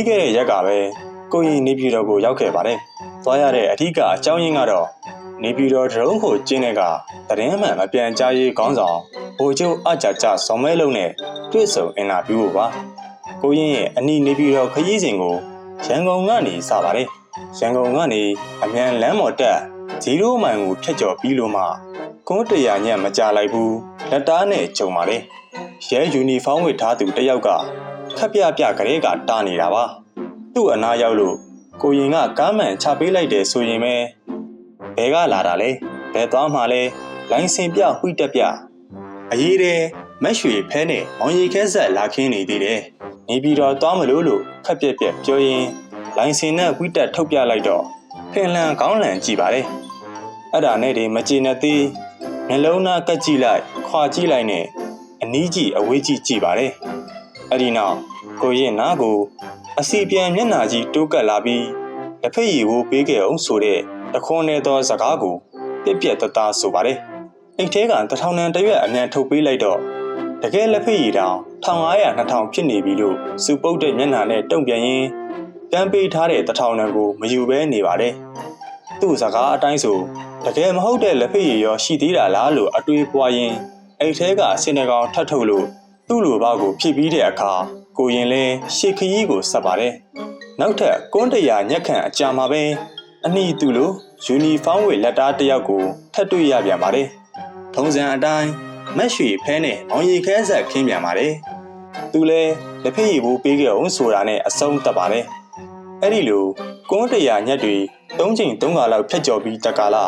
ပြီးခဲ့တဲ့ရက်ကပဲကိုရင်နေပြည်တော်ကိုရောက်ခဲ့ပါတယ်။သွားရတဲ့အထူးကအကြောင်းရင်းကတော့နေပြည်တော်ဒရုန်းကိုကျင်းတဲ့ကသတင်းမှန်မပြန်ကြားရေးခေါင်းဆောင်ဗိုလ်ချုပ်အကြကြဇော်မဲလုံးနဲ့တွေ့ဆုံအင်တာဗျူးကိုပါ။ကိုရင်ရဲ့အနီးနေပြည်တော်ခရီးစဉ်ကိုရန်ကုန်ကနေစပါတယ်။ရန်ကုန်ကနေအမြန်လမ်းမော်တက်0မိုင်ကိုဖြတ်ကျော်ပြီးလို့မှကုန်းတရာညံ့မကြလိုက်ဘူးလက်တားနဲ့ကြုံပါလေ။ရဲယူနီဖောင်းဝတ်ထားသူတစ်ယောက်က ခက်ပြပြကလေးကတားနေတာပါ။သူ့အနာရောက်လို့ကိုရင်ကကားမှန်ချပေးလိုက်တယ်ဆိုရင်ပဲဘဲကလာတာလဲဘဲသွားမှလဲလိုင်းစင်ပြဝှိတက်ပြအရေးတဲ့မက်ရွှေဖဲနဲ့မောင်ရီခဲဆက်လာခင်းနေသေးတယ်။နေပြီးတော့သွားမလို့လို့ခက်ပြက်ပြက်ပြောရင်လိုင်းစင်နဲ့ဝှိတက်ထုတ်ပြလိုက်တော့ဖင်လန်ကောင်းလန်ကြည့်ပါလေ။အဲ့ဒါနဲ့ဒီမကြည်နဲ့သေးနှလုံးသားကက်ကြည့်လိုက်ခွာကြည့်လိုက်နဲ့အနီးကြည့်အဝေးကြည့်ကြည့်ပါလေ။ အဲ့ဒီနောက်ကိုရင်နားကိုအစီပြန်မျက်နှာကြီးတိုးကပ်လာပြီးလက်ဖက်ရည်ကိုပေးခဲ့အောင်ဆိုတဲ့တခွန်းနဲ့သောစကားကိုပြက်ပြက်တသားဆိုပါတယ်။အိတ်ထဲကတထောင်တန်တရွက်အမြန်ထုတ်ပေးလိုက်တော့တကယ်လက်ဖက်ရည်တောင်1500 2000ဖြစ်နေပြီလို့စူပုတ်တဲ့မျက်နှာနဲ့တုံ့ပြန်ရင်းတန်းပေးထားတဲ့တထောင်တန်ကိုမယူဘဲနေပါတယ်။သူ့စကားအတိုင်းဆိုတကယ်မဟုတ်တဲ့လက်ဖက်ရည်ရောရှိသေးတာလားလို့အတွေးပွားရင်းအိတ်ထဲကစင်တကောင်ထပ်ထုတ်လို့ သူ့လိုဘောက်ကိုဖြည့်ပြီးတဲ့အခါကိုရင်လဲရှေခရီးကိုဆက်ပါတယ်။နောက်ထပ်ကွန်းတရာညက်ခန့်အကြာမှာပဲအနီးသူလိုယူနီဖောင်းဝေလက်သားတစ်ယောက်ကိုထပ်တွေ့ရပြန်ပါတယ်။ထုံးစံအတိုင်းမက်ရွှေဖဲနဲ့မောင်ရီခဲဆက်ခင်းပြန်ပါတယ်။သူလဲလက်ဖက်ရည်ဘူးပေးခဲ့အောင်ဆိုတာနဲ့အဆုံးသတ်ပါတယ်။အဲ့ဒီလိုကွန်းတရာညက်တွေ၃ချိန်၃ခါလောက်ဖြတ်ကျော်ပြီးတကာလာ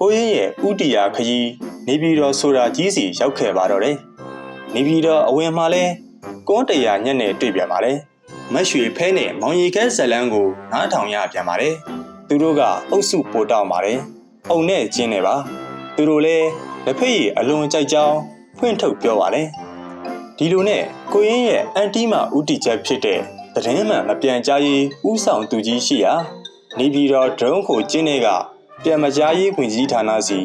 ကိုရင်းရဲ့ဥတီယာခရီးနေပြည်တော်ဆိုတာကြီးစီရောက်ခဲ့ပါတော့တယ်။ နေပြည်တော်အဝင်မှာလဲကွန်းတရာညက်နဲ့တွေ့ပြန်ပါတယ်။မက်ရွှေဖဲနဲ့မောင်ရီခဲဇလန်းကိုနားထောင်ရပြန်ပါတယ်။သူတို့ကအုပ်စုပိုတောင်းပါတယ်။အုံနဲ့ကျင်းနေပါ။သူတို့လည်းလက်ဖက်ရည်အလွန်ကြိုက်ကြောင်းဖွင့်ထုတ်ပြောပါတယ်။ဒီလိုနဲ့ကိုရင်းရဲ့အန်တီမာဥတီချက်ဖြစ်တဲ့သတင်းမှန်မပြန်ကြားရေးဥဆောင်သူကြီးရှိရာနေပြည်တော်ဒရုန်းကိုကျင်းတဲ့ကပြန်မကြားရေးဝင်ကြီးဌာနစီ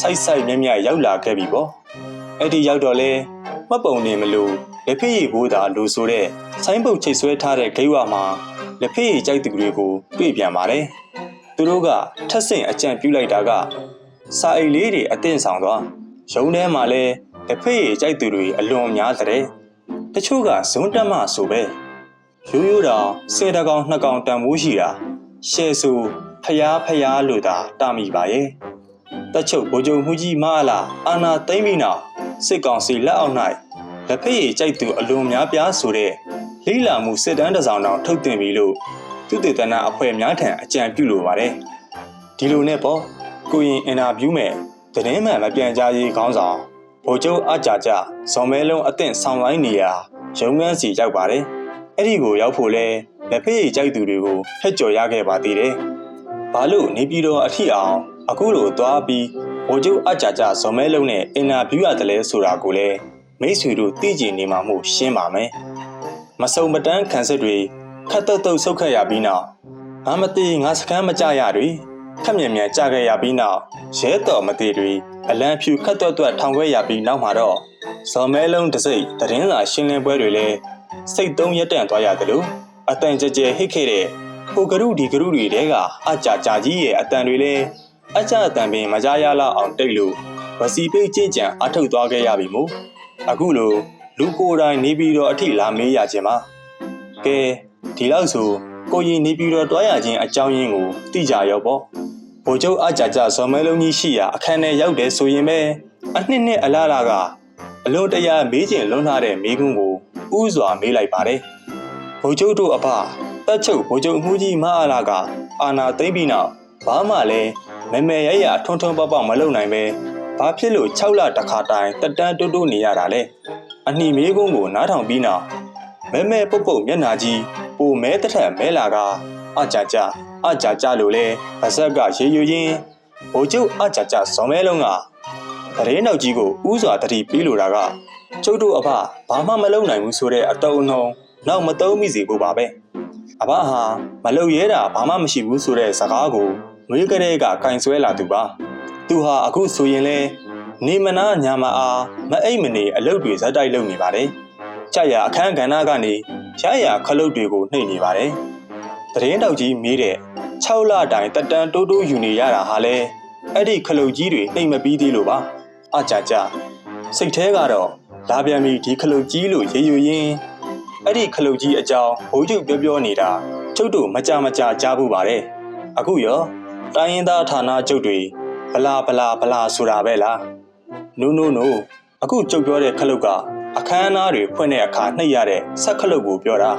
စိုက်စိုက်မြက်မြက်ရောက်လာခဲ့ပြီပေါ့။အဲ့ဒီရောက်တော့လဲ မှတ်ပုံနေမလို့လက်ဖက်ရည်ဘိုးသာလို့ဆိုတဲ့ဆိုင်းပုတ်ချိတ်ဆွဲထားတဲ့ဂိတ်ဝါမှာလက်ဖက်ရည်ကြိုက်သူတွေကိုတွေ့ပြန်ပါတယ်။သူတို့ကထက်ဆင့်အကြံပြုလိုက်တာကစာအိတ်လေးတွေအသင့်ဆောင်သွားရုံထဲမှာလဲလက်ဖက်ရည်ကြိုက်သူတွေအလွန်များတဲ့တချို့ကဇုံတက်မှဆိုပဲရိုးရိုးတောင်ဆယ်တကောင်နှစ်ကောင်တန်မိုးရှိတာရှဲဆူဖျားဖျားလို့သာတာမိပါရဲ့တချို့ဗိုလ်ချုပ်မှုကြီးမအလားအာနာသိမ့်ပြီးနောက် စစ်ကောင်စီလက်အောက်၌လက်ဖက်ရည်ကြိုက်သူအလွန်များပြားဆိုတဲ့လိလာမှုစစ်တမ်းတစ်စောင်တောင်ထုတ်တင်ပြီလို့သူတေသနာအဖွဲ့များထံအကြံပြုလိုပါတယ်ဒီလိုနဲ့ပေါ့ကိုရင်အင်တာဗျူးမဲ့သတင်းမှန်မပြန်ကြားရေးခေါင်းဆောင်ဗိုလ်ချုပ်အကြကြဇော်မဲလုံးအသင့်ဆောင်လိုက်နေရာရုံးခန်းစီရောက်ပါတယ်အဲ့ဒီကိုရောက်ဖို့လဲလက်ဖက်ရည်ကြိုက်သူတွေကိုဖက်ကြော်ရခဲ့ပါသေးတယ်ဘာလို့နေပြည်တော်အထီအောင်အခုလိုသွားပြီး ဗိုလ်ချုပ်အကြကြဇော်မဲလုံးနဲ့အင်တာဗျူးရတယ်လဲဆိုတာကိုလည်းမိတ်ဆွေတို့သိကြနေမှာမို့ရှင်းပါမယ်။မစုံမတန်းခံစစ်တွေခတ်တုတ်တုတ်ဆုတ်ခတ်ရပြီးနောက်ငါမသိငါစကမ်းမကြရတွေခက်မြင်မြန်ကြခဲ့ရပြီးနောက်ရဲတော်မသိတွေအလံဖြူခတ်တော့တော့ထောင်ခွဲရပြီးနောက်မှာတော့ဇော်မဲလုံးတစိမ့်တရင်စာရှင်းလင်းပွဲတွေလည်းစိတ်သုံးရက်တန့်သွားရတယ်လို့အတန်ကြကြဟစ်ခဲ့တဲ့ဟိုကရုဒီကရုတွေတဲကအကြကြကြီးရဲ့အတန်တွေလည်း အကြအတန်ပင်မကြရလောက်အောင်တိတ်လို့ဗစီပိတ်ကြင်ကြံအထုတ်သွားခဲ့ရပြီမို့အခုလိုလူကိုယ်တိုင်နေပြီးတော့အထိလာမေးရခြင်းပါကဲဒီလောက်ဆိုကိုရင်နေပြီးတော့တွားရခြင်းအကြောင်းရင်းကိုသိကြရောပေါ့ဗိုလ်ချုပ်အကြကြဇော်မဲလုံးကြီးရှိရာအခန်းထဲရောက်တယ်ဆိုရင်ပဲအနှစ်နှစ်အလားလားကအလွန်တရာမေးကျင်လွန်းထားတဲ့မိကွန်းကိုဥစွာမေးလိုက်ပါတယ်ဗိုလ်ချုပ်တို့အဖတက်ချုပ်ဗိုလ်ချုပ်မှုကြီးမအားလာကအာနာသိမ့်ပြီးနောက် ဘာမှလည်းမမဲရရထွန်းထွန်းပေါက်ပေါက်မလုပ်နိုင်ပဲဘာဖြစ်လို့6လတခါတိုင်တက်တန်းတိုးတိုးနေရတာလဲအနှီမေးကုန်းကိုနားထောင်ပြီးနောက်မဲမဲပုတ်ပုတ်မျက်နာကြီးပိုမဲတထက်မဲလာကအကြကြအကြကြလို့လဲဗဇက်ကရေယူရင်းဘိုလ်ချုပ်အကြကြဇော်မဲလုံးကတရေနောက်ကြီးကိုဥစွာတတိပေးလိုတာကကျုပ်တို့အဖဘာမှမလုပ်နိုင်ဘူးဆိုတဲ့အတုံအနှုံနောက်မသုံးမိစေဖို့ပါပဲအဖဟာမလုပ်ရဲတာဘာမှမရှိဘူးဆိုတဲ့စကားကို မွေးကလေးကကင်ဆွဲလာသူပါသူဟာအခုဆိုရင်လဲနေမနာညာမအားမအိတ်မနေအလုပ်တွေဇက်တိုက်လုပ်နေပါတယ်။ကြာရအခန်းကဏ္ဍကနေရရခလုတ်တွေကိုနှိပ်နေပါတယ်။သတင်းတောက်ကြီးမေးတဲ့6လတိုင်တက်တန်တိုးတိုးယူနေရတာဟာလဲအဲ့ဒီခလုတ်ကြီးတွေနှိပ်မပြီးသေးလို့ပါ။အကြကြစိတ်แท้ကတော့လာပြန်ပြီဒီခလုတ်ကြီးလို့ရေယူရင်းအဲ့ဒီခလုတ်ကြီးအကြောင်းဘိုးချုပ်ပြောပြောနေတာကျုပ်တို့မကြမကြကြားဖို့ပါတယ်။အခုရော တိုင်းရင်းသားဌာနကျုပ်တွေဗလာဗလာဗလာဆိုတာပဲလား။ no no no အခုကျုပ်ပြောတဲ့ခလုတ်ကအခမ်းအနားတွေဖွင့်တဲ့အခါနှိပ်ရတဲ့ဆက်ခလုတ်ကိုပြောတာ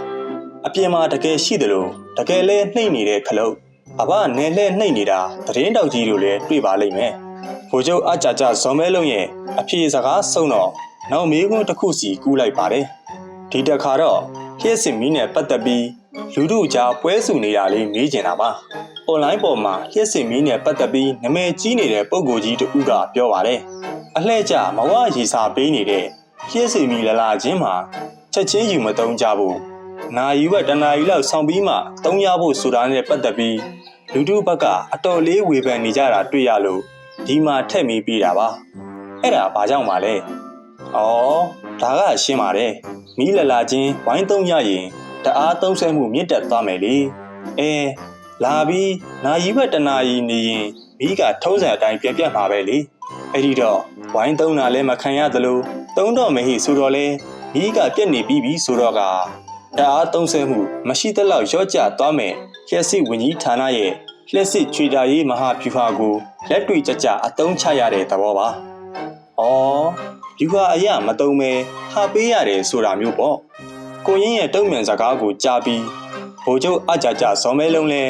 အပြင်မှာတကယ်ရှိတယ်လို့တကယ်လဲနှိပ်နေတဲ့ခလုတ်အဘနယ်လဲနှိပ်နေတာသတင်းတောက်ကြီးတို့လည်းတွေ့ပါလိမ့်မယ်ဘိုလ်ချုပ်အကြကြဇော်မဲလုံးရဲ့အဖြေစကားဆုံးတော့နောက်မေးခွန်းတစ်ခုစီကူးလိုက်ပါတယ်ဒီတစ်ခါတော့လျှက်စင်မီနဲ့ပတ်သက်ပြီးလူတို့ကြားပွဲစုနေတာလေးမေးကျင်တာပါ အွန်လိုင်းပေါ်မှာလျှက်စင်မီနဲ့ပတ်သက်ပြီးနာမည်ကြီးနေတဲ့ပုံကိုကြီးတူကပြောပါတယ်အလှဲ့ကျမဝရီစာပေးနေတဲ့လျှက်စင်မီလလာချင်းမှာချက်ချင်းယူမတုံးကြဘူးနာယူဘက်တနာယူလောက်ဆောင်ပြီးမှတုံးရဖို့ဆိုတာနဲ့ပတ်သက်ပြီးလူတို့ဘက်ကအတော်လေးဝေဖန်နေကြတာတွေ့ရလို့ဒီမှာထက်မီးပြတာပါအဲ့ဒါဘာကြောင့်ပါလဲဩဒါကရှင်းပါတယ်မီးလလာချင်းဝိုင်းသုံးရရင်တအားသုံးဆွဲမှုမြင့်တက်သွားမယ်လေအဲ လာပြီးနာယူဘက်တနာယူနေရင်မီးကထုံးစံအတိုင်းပြက်ပြက်မှာပဲလေအဲ့ဒီတော့ဝိုင်းသုံးတာလည်းမခံရသလိုသုံးတော့မဟိဆိုတော့လဲမီးကပြက်နေပြီးပြီဆိုတော့ကတအားသုံးဆွဲမှုမရှိသလောက်ရော့ကျသွားမယ်လျှက်စစ်ဝင်ကြီးဌာနရဲ့လျှက်စစ်ချွေတာရေးမဟာဗျူဟာကိုလက်တွေ့ကြကြအသုံးချရတဲ့သဘောပါ။အော်ဗျူဟာအရာမသုံးမဲဟာပေးရတယ်ဆိုတာမျိုးပေါ့။ကိုရင်းရဲ့တုံ့ပြန်စကားကိုကြားပြီး ဗိုလ်ချုပ်အကြကြဇော်မဲလုံးလဲ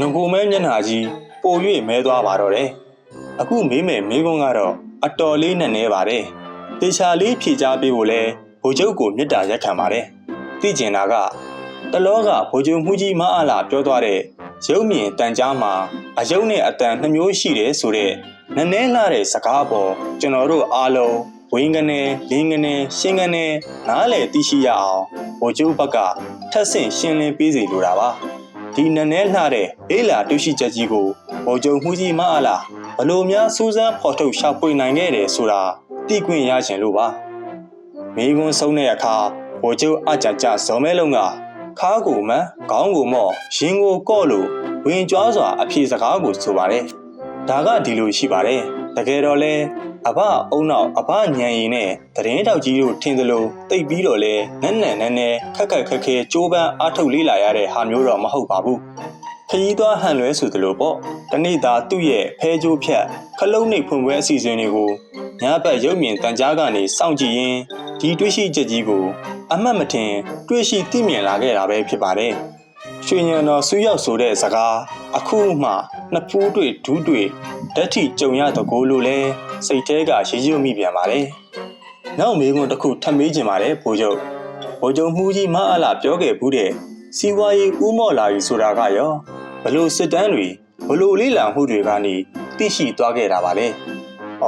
ငကိုမဲမျက်နှာကြီးပို၍မဲသွားပါတော့တယ်။အခုမေးမယ်မေးခွန်းကတော့အတော်လေးနဲ့နေပါတယ်။တေချာလေးဖြေချပေးဖို့လဲဗိုလ်ချုပ်ကိုမေတ္တာရက်ခံပါတယ်။သိကျင်တာကတလောကဗိုလ်ချုပ်မှုကြီးမအားလာပြောသွားတဲ့ရုပ်မြင်တန်ကြားမှာအယုံနဲ့အတန်နှမျိုးရှိတယ်ဆိုတဲ့နည်းနည်းလာတဲ့စကားပေါ်ကျွန်တော်တို့အားလုံးဝင်းကနေလင်းကနေရှင်းကနေနားလေသိရှိရအောင်ဗိုလ်ချုပ်ဘက်ကထ ပ်ဆင့်ရှင်းလင်းပေးစီလိုတာပါဒီနည်းနည်းလှတဲ့အေးလာတွေ့ရှိချက်ကြီးကိုဗိုလ်ချုပ်မှုကြီးမအားလာဘလို့များစူးစမ်းဖော်ထုတ်ရှာဖွေနိုင်ခဲ့တယ်ဆိုတာသိခွင့်ရခြင်းလို့ပါမိကွန်းဆုံးတဲ့အခါဗိုလ်ချုပ်အကြကြဇော်မဲလုံးကခါးကိုမှန်ခေါင်းကိုမော့ရင်ကိုကော့လို့ဝင်ကြွားစွာအဖြေစကားကိုဆိုပါတယ် ဒါကဒီလိုရှိပါတယ်တကယ်တော့လဲအဘအုံနောက်အဘညံရင်နဲ့သတင်းတောက်ကြီးတို့ထင်သလိုတိတ်ပြီးတော့လဲနက်နက်နဲနဲခက်ခက်ခက်ခဲကြိုးပမ်းအားထုတ်လေးလာရတဲ့ဟာမျိုးတော့မဟုတ်ပါဘူးခရီးသွားဟန်လွဲဆိုသလိုပေါ့တနေ့သာသူ့ရဲ့ဖဲကြိုးဖြတ်ခလုံးနှိပ်ဖွင့်ပွဲအစီအစဉ်တွေကိုညဘက်ရုပ်မြင်တန်ကြားကနေစောင့်ကြည့်ရင်းဒီတွေးရှိချက်ကြီးကို အမှတ်မထင် တွေးရှိသိမြင်လာခဲ့တာပဲဖြစ်ပါတယ်။ ရွှေညံတော်ဆူရောက်ဆိုတဲ့စကားအခုမှနှစ်ဖူးတွေ့ဒူးတွေ့ဓာတ်ထိကြုံရတကိုးလို့လဲစိတ်แท้ကရေရွမိပြန်ပါတယ်။နောက်မေးခွန်းတစ်ခုထပ်မေးချင်ပါတယ်ဘိုးချုပ်။ဘိုးချုပ်မှုကြီးမအားလာပြောခဲ့ဘူးတဲ့စီဝါရေးဦးမော့လာပြီဆိုတာကရောဘလို့စစ်တမ်းတွေဘလို့လေးလာမှုတွေကနေသိရှိသွားခဲ့တာပါလေ။ဩ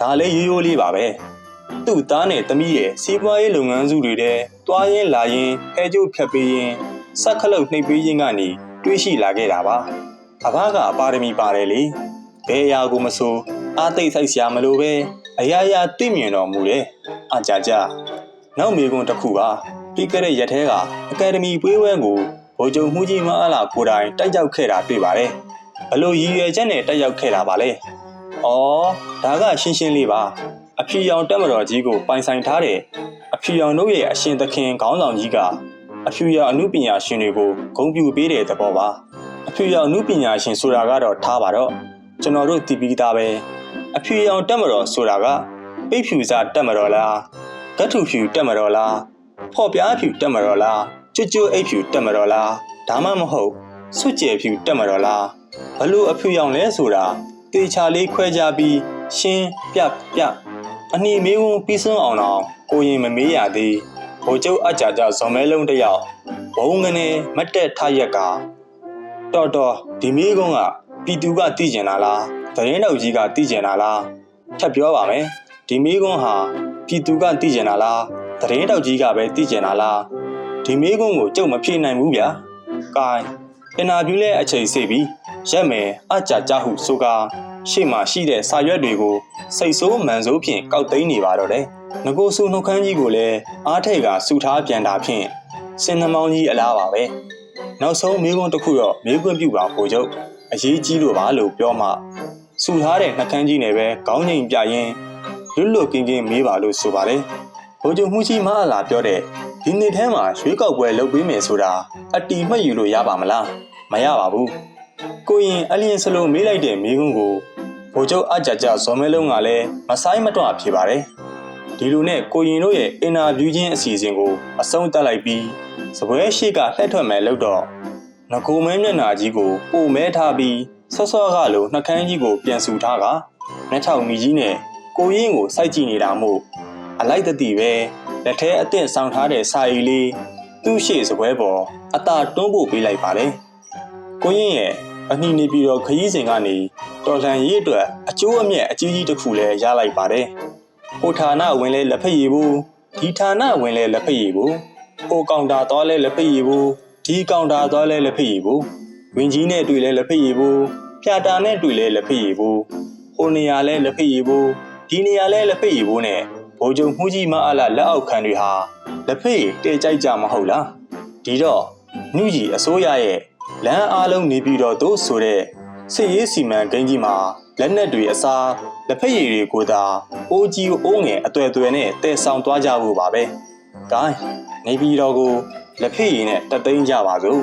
ဒါလည်းရိုးရိုးလေးပါပဲ။သူ့သားနဲ့သမီးရဲ့စီးပွားရေးလုပ်ငန်းစုတွေထဲတွားရင်းလာရင်းအဲကျုပ်ဖြတ်ပေးရင်း စက်ခလုတ်နှိပ်ပေးရင်းကနေတွေးရှိလာခဲ့တာပါ။အဘကအပါရမီပါတယ်လေ။ဘယ်အရာကိုမဆိုအားသိဆိုင်စရာမလိုပဲအရာရာသိမြင်တော်မူတယ်။အကြကြနောက်မေကွန်းတစ်ခုပါပြီးခဲ့တဲ့ရက်ထဲကအကယ်ဒမီပွဲဝဲကိုဗိုလ်ချုပ်မှုကြီးမအားလာကိုယ်တိုင်တိုက်ရောက်ခဲ့တာတွေ့ပါတယ်။ဘလို့ရည်ရွယ်ချက်နဲ့တိုက်ရောက်ခဲ့တာပါလဲ။အော်ဒါကရှင်းရှင်းလေးပါ။အဖြူရောင်တက်မတော်ကြီးကိုပိုင်ဆိုင်ထားတဲ့အဖြူရောင်တို့ရဲ့အရှင်သခင်ခေါင်းဆောင်ကြီးက အဖြူရောင်အမှုပညာရှင်တွေကိုဂုဏ်ပြုပေးတဲ့သဘောပါ။အဖြူရောင်အမှုပညာရှင်ဆိုတာကတော့ထားပါတော့ကျွန်တော်တို့တည်ပြီးသားပဲ။အဖြူရောင်တက်မတော်ဆိုတာကပိတ်ဖြူစားတက်မတော်လား။ဂတ်ထူဖြူတက်မတော်လား။ဖော့ပြားဖြူတက်မတော်လား။ကျွတ်ကျွတ်အိတ်ဖြူတက်မတော်လား။ဒါမှမဟုတ်ဆွတ်ကျဲဖြူတက်မတော်လား။ဘလို့အဖြူရောင်လဲဆိုတာတေချာလေးခွဲခြားပြီးရှင်းပြပြအနှီမေးဝန်းပြီးစွန်းအောင်တော့ကိုရင်မမေးရသေး ဘိုလ်ချုပ်အကြကြဇော်မဲလုံးတယောက်ဘုံငနေမတ်တက်ထရက်ကတော်တော်ဒီမေးကုန်းကပြည်သူကတည်ကျင်တာလားသတင်းတော်ကြီးကတည်ကျင်တာလားထပ်ပြောပါမယ်ဒီမေးကုန်းဟာပြည်သူကတည်ကျင်တာလားသတင်းတော်ကြီးကပဲတည်ကျင်တာလားဒီမေးကုန်းကိုကြုံမဖြေနိုင်ဘူးဗျာ။ကိုင်းအင်တာဗျူးလဲအချိန်စေပြီးရက်မယ်အကြကြဟုဆိုကာရှေ့မှာရှိတဲ့စာရွက်တွေကိုစိတ်ဆိုးမှန်ဆိုးဖြင့်ကောက်သိမ်းနေပါတော့တယ်။ ငကိုဆူနှုတ်ခမ်းကြီးကိုလည်းအားထိတ်ကစူထားပြန်တာဖြင့်စင်နှမောင်းကြီးအလားပါပဲနောက်ဆုံးမိကွန်းတစ်ခုတော့မိကွန်းပြူပါကိုချုပ်အရေးကြီးလို့ပါလို့ပြောမှစူထားတဲ့နှကန်းကြီးနဲ့ပဲခေါင်းငိမ်ပြရင်လွတ်လွတ်ကင်းကင်းမေးပါလို့ဆိုပါတယ်ဘိုးချုပ်မှုကြီးမအလာပြောတဲ့ဒီနေ့ထဲမှာရွေးကောက်ပွဲလုပ်ပေးမယ်ဆိုတာအတီမှတ်ယူလို့ရပါမလားမရပါဘူးကိုရင်အလျင်စလုံးမေးလိုက်တဲ့မိကွန်းကိုဘိုးချုပ်အကြကြဇော်မဲလုံးကလည်းမဆိုင်မတော့ဖြစ်ပါတယ် ဒီလိုနဲ့ကိုရင်တို့ရဲ့အင်တာဗျူးချင်းအစီအစဉ်ကိုအဆုံးသတ်လိုက်ပြီးစပွဲရှိကလှည့်ထွက်မယ်လို့တော့ငကိုမဲမျက်နာကြီးကိုပိုမဲထားပြီးဆော့ဆော့ကလိုနှကန်းကြီးကိုပြန်ဆူထားကနှက်ချောင်မီကြီးနဲ့ကိုရင်းကိုစိုက်ကြည့်နေတာမို့အလိုက်တတိပဲလက်ထဲအသင့်ဆောင်ထားတဲ့စာရီလေးသူ့ရှေ့စပွဲပေါ်အသာတွန်းဖို့ပေးလိုက်ပါတယ်ကိုရင်းရဲ့အနှီးနေပြီးတော့ခရီးစဉ်ကနေတော်လန်ရေးအတွက်အကျိုးအမြတ်အကြီးကြီးတစ်ခုလည်းရလိုက်ပါတယ် ဟိုဌာနဝင်လဲလက်ဖက်ရည်ဘူးဒီဌာနဝင်လဲလက်ဖက်ရည်ဘူးဟိုကောင်တာတော့လဲလက်ဖက်ရည်ဘူးဒီကောင်တာသွားလဲလက်ဖက်ရည်ဘူးဝင်းကြီးနဲ့တွေ့လဲလက်ဖက်ရည်ဘူးဖြာတာနဲ့တွေ့လဲလက်ဖက်ရည်ဘူးဟိုနေရာလဲလက်ဖက်ရည်ဘူးဒီနေရာလဲလက်ဖက်ရည်ဘူးနဲ့ဘိုးချုပ်မှုကြီးမအားလာလက်အောက်ခံတွေဟာလက်ဖက်ရည်တဲကြိုက်ကြမဟုတ်လားဒီတော့နှုကြီးအစိုးရရဲ့လမ်းအားလုံးနေပြီးတော့တို့ဆိုတဲ့စစ်ရေးစီမံကိန်းကြီးမှာ လက်နက်တွေအစားလက်ဖက်ရည်တွေကိုသာအိုးကြီးအိုးငယ်အသွယ်သွယ်နဲ့တည်ဆောင်သွားကြဖို့ပါပဲ။ gain နေပြီးတော့ကိုလက်ဖက်ရည်နဲ့တသိန်းကြပါစို့